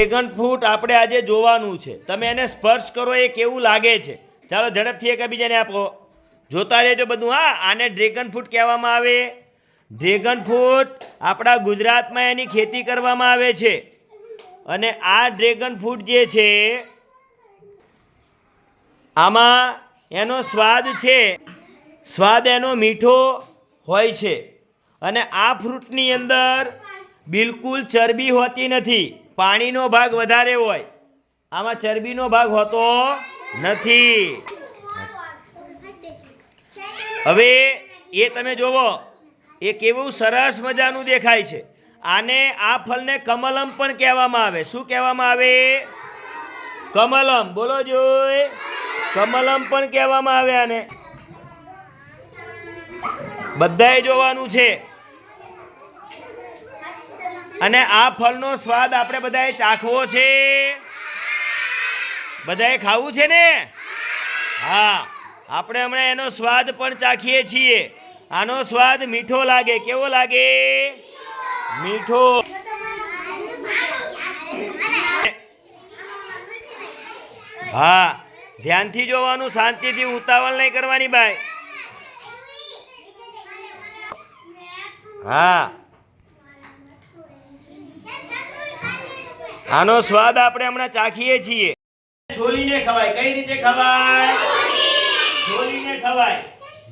Dragon fruit આપણે આજે જોવાનું છે. તમે એને સ્પર્શ કરો એ કેવું લાગે છે. ચાલો ઝડપથી એકબીજાને આપો. જોતા રહેજો બધું. હા, આને ડ્રેગન ફ્રૂટ કહેવામાં આવે. ડ્રેગન ફ્રૂટ આપણા ગુજરાતમાં એની ખેતી કરવામાં આવે છે. અને આ ડ્રેગન ફ્રૂટ જે છે, આમાં એનો સ્વાદ છે. સ્વાદ એનો મીઠો હોય છે. અને આ ફ્રૂટની અંદર બિલકુલ ચરબી હોતી નથી. પાણીનો ભાગ વધારે હોય. આમાં ચરબીનો ભાગ હોતો નથી. હવે એ તમે જોવો, એ કેવું સરસ મજાનું દેખાય છે. આને આ ફળને કમલમ પણ કહેવામાં આવે. શું કહેવામાં આવે? કમલમ. બોલો જોઈ. કમલમ પણ કહેવામાં આવે આને. બધાએ જોવાનું છે. અને આ ફળનો સ્વાદ આપણે બધાએ ચાખવો છે. બધાએ ખાવું છે ને? હા, આપણે હમણાં એનો સ્વાદ પણ ચાખીએ છીએ. આનો સ્વાદ મીઠો લાગે. કેવો લાગે? મીઠો. હા, ધ્યાનથી જોવાનું, શાંતિથી ઉતાવળ નહીં કરવાની, બાય. હા. આનો સ્વાદ આપણે હમણાં ચાખીએ છીએ. છોલીને ખવાય. કઈ રીતે ખવાય? છોલીને ખવાય.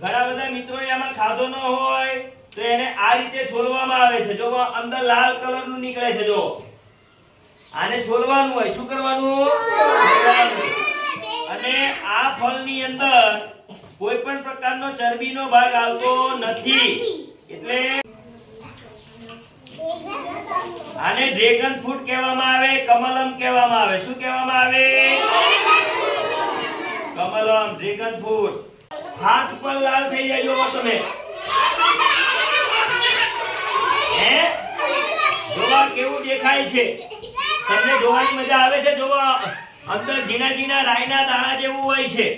ઘણા બધા મિત્રો આમાં ખાધો ન હોય તો એને આ રીતે છોલવામાં આવે છે. જો અંદર લાલ કલરનું નીકળે છે જો આને છોલવાનું હોય. શું કરવાનું? અને આ ફળની અંદર કોઈ પણ પ્રકારનો ચરબીનો ભાગ આવતો નથી. એટલે આને ડ્રેગન ફ્રૂટ કહેવામાં આવે, કમલમ કહેવામાં આવે. શું કહેવામાં આવે? Kamalam, dragon fruit. હાથ પણ લાલ થઈ જાય જોવો તમે. હે? જોવા કેવું દેખાય છે? તમને જોવાની મજા આવે છે? જોવા, અંદર ઝીણા ઝીણા રાઈના દાણા જેવું હોય છે.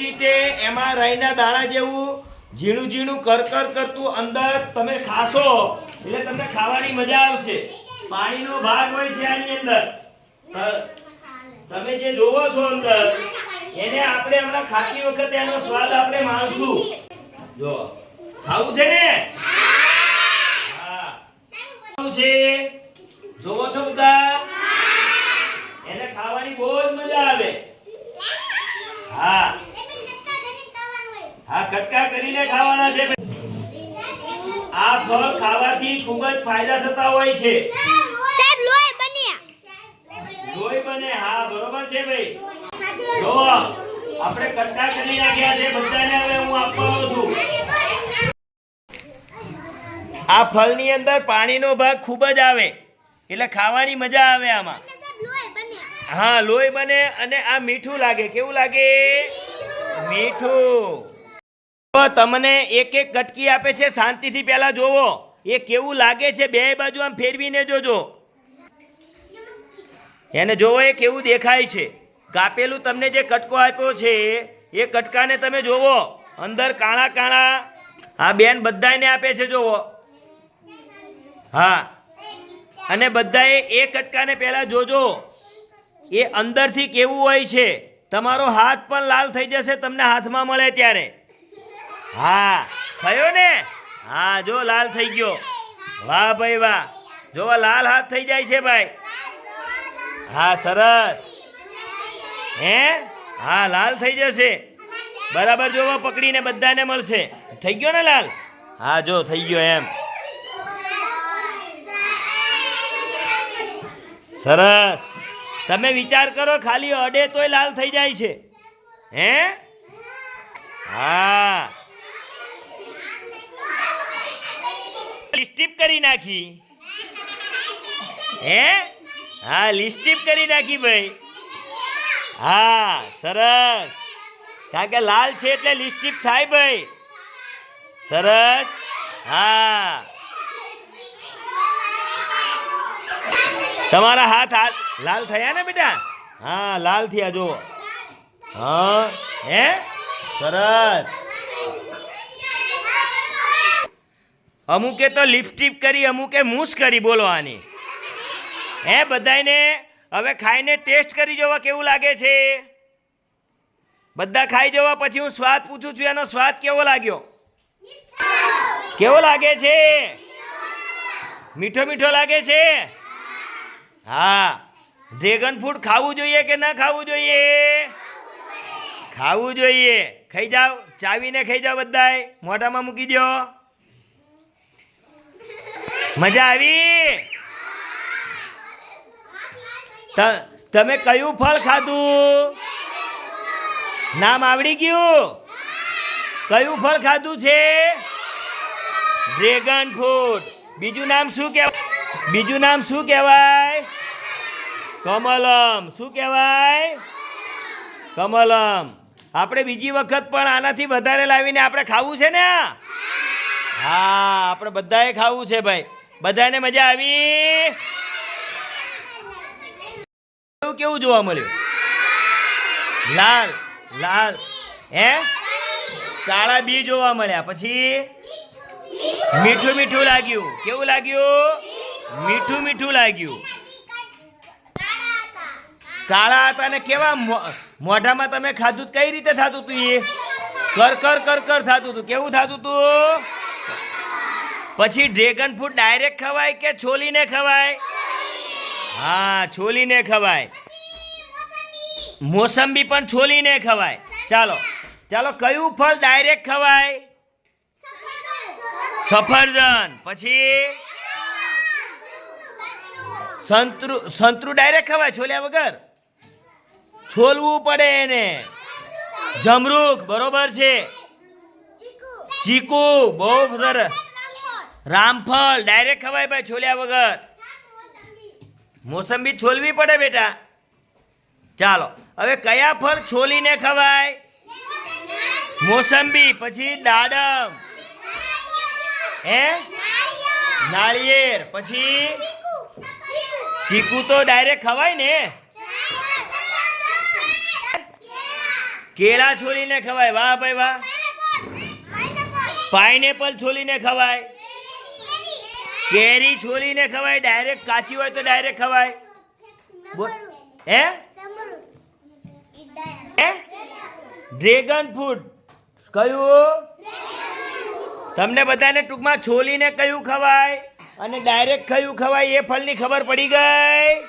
રીતે એમાં રાઈના દાણા જેવું ઝીણું ઝીણું કરકર કરતું અંદર તમે ખાશો. એટલે તમને ખાવાની મજા આવશે. પાણીનો ભાગ હોય છે આની અંદર. તમે જે જોવો છો અંદર, એને આપણે હમણાં ખાતી વખતે એનો સ્વાદ આપણે માણશું. જો, ખાવું છે ને? હા. છે? જોવો છો બધા? એને ખાવાની બહુ જ મજા આવે. હા. હા, કટકા કરીને ખાવાના છે. આ ફળ ખાવાથી ખૂબ જ ફાયદા થતા હોય છે. સાહેબ લોહી બન્યા. લોહી બને હા બરોબર છે ભાઈ. જો આપણે કટકા કરી નાખ્યા છે બધાને હવે હું આપવાનો છું. આ ફળની અંદર પાણીનો ભાગ ખૂબ જ આવે એટલે ખાવાની મજા આવે આમાં. હા લોહી બને અને આ મીઠું લાગે કેવું લાગે? મીઠું. તમને એક એક કટકી આપે છે, શાંતિથી પહેલા જોવો. એ કેવું લાગે છે, બે બાજુ આમ ફેરવીને જોજો. એને જોવો, એ કેવું દેખાય છે. કાપેલું તમને જે કટકો આપ્યો છે, એ કટકાને તમે જોવો. અંદર કાણા કાણા હા બેન બધાને આપે છે, જોવો. હા. અને બધાએ એ કટકાને પહેલાં જોજો. એ અંદરથી કેવું હોય છે, તમારો હાથ પણ લાલ થઈ જશે, તમને હાથમાં મળે ત્યારે. હા, થયો ને? હા, જો લાલ થઈ ગયો. વાહ ભાઈ વાહ. જો લાલ હાથ થઈ જાય છે ભાઈ. હા, સરસ. હે? હા, લાલ થઈ જશે. બરાબર જોવો, પકડીને બધાને મળશે. થઈ ગયો ને લાલ? હા, જો, થઈ ગયો એમ. સરસ. તમે વિચાર કરો, ખાલી અડે તોય લાલ થઈ જાય છે. હે? હા. લિસ્ટીપ કરી નાખી. હે? હા લિસ્ટીપ કરી નાખી ભાઈ. હા, સરસ. કારણ કે લાલ છે એટલે લિસ્ટીપ થાય ભાઈ. સરસ. હા. તમારા હાથ લાલ થયા ને બેટા? હા, લાલ થયા, જુઓ. હા, હે? સરસ. અમુકે તો લિપસ્ટિક કરી, અમુકે મૂસ કરી બોલો આની હે બધાને હવે ખાઈને ટેસ્ટ કરી જોવા કેવું લાગે છે? બધા ખાઈ જવા પછી હું સ્વાદ પૂછું છું, એનો સ્વાદ કેવો લાગ્યો? કેવો લાગે છે? મીઠો મીઠો લાગે છે? હા. ડ્રેગન ફ્રૂટ ખાવું જોઈએ કે ના ખાવું જોઈએ? ખાવું જોઈએ. ખાઈ જાઓ, ચાવીને ખાઈ જાઓ બધાય. મોઢામાં મૂકી દો મજા આવી? તમે કયું ફળ ખાધું? નામ આવડી ગયું? કયું ફળ ખાધું છે? Dragon fruit. બીજું નામ શું કહેવાય બીજું નામ શું કહેવાય? કમલમ. શું કહેવાય? કમલમ. આપણે બીજી વખત પણ આનાથી વધારે લાવીને આપણે ખાવું છે ને? હા, આપણે બધાએ ખાવું છે ભાઈ. બધાને મજા આવી? કેવું જોવા મળ્યું? લાલ લાલ. હે? કાળા બી જોવા મળ્યા. પછી? મીઠું મીઠું લાગ્યું. કેવું લાગ્યું? મીઠું મીઠું લાગ્યું. કાળા હતા ને કેવા મોઢામાં તમે ખાધું કઈ રીતે થતું હતું એ કર કર કર કર થતું હતું કેવું થતું હતું પછી ડ્રેગન ફ્રૂટ ડાયરેક્ટ ખવાય કે છોલીને ખવાય? હા, છોલીને ખવાય. મોસંબી પણ છોલીને ખવાય. ચાલો ચાલો, કયું ફળ ડાયરેક્ટ ખવાય? સફરજન. પછી? સંતરું સંતરું ડાયરેક્ટ ખવાય છોલ્યા વગર? છોલવું પડે એને. જમરૂક બરોબર છે? ચીકુ, બહુ સરસ. રામફળ ડાયરેક્ટ ખવાય ભાઈ છોલ્યા વગર. મોસંબી છોલવી પડે બેટા. ચાલો હવે કયા ફળ છોલીને ખવાય? મોસંબી પછી દાડમ. હે? નાળિયેર પછી? ચીકુ તો ડાયરેક્ટ ખવાય ને? કેળા છોલીને ખવાય. વાહ ભાઈ વાહ. પાઇનેપલ છોલીને ખવાય. કેરી છોલીને ખવાય ડાયરેક્ટ કાચી હોય તો ડાયરેક્ટ ખવાય. હે? હે? ડ્રેગન ફ્રૂટ કયું? તમને બધાને ટૂંકમાં છોલીને કયું ખવાય અને ડાયરેક્ટ કયું ખવાય એ ફળની ખબર પડી ગઈ.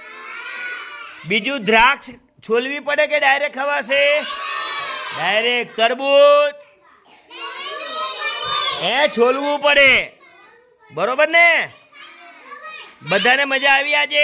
બીજું દ્રાક્ષ છોલવી પડે કે ડાયરેક્ટ ખવાશે? ડાયરેક્ટ તરબૂચ. એ છોલવું પડે. બરોબર ને? બધાને મજા આવી આજે?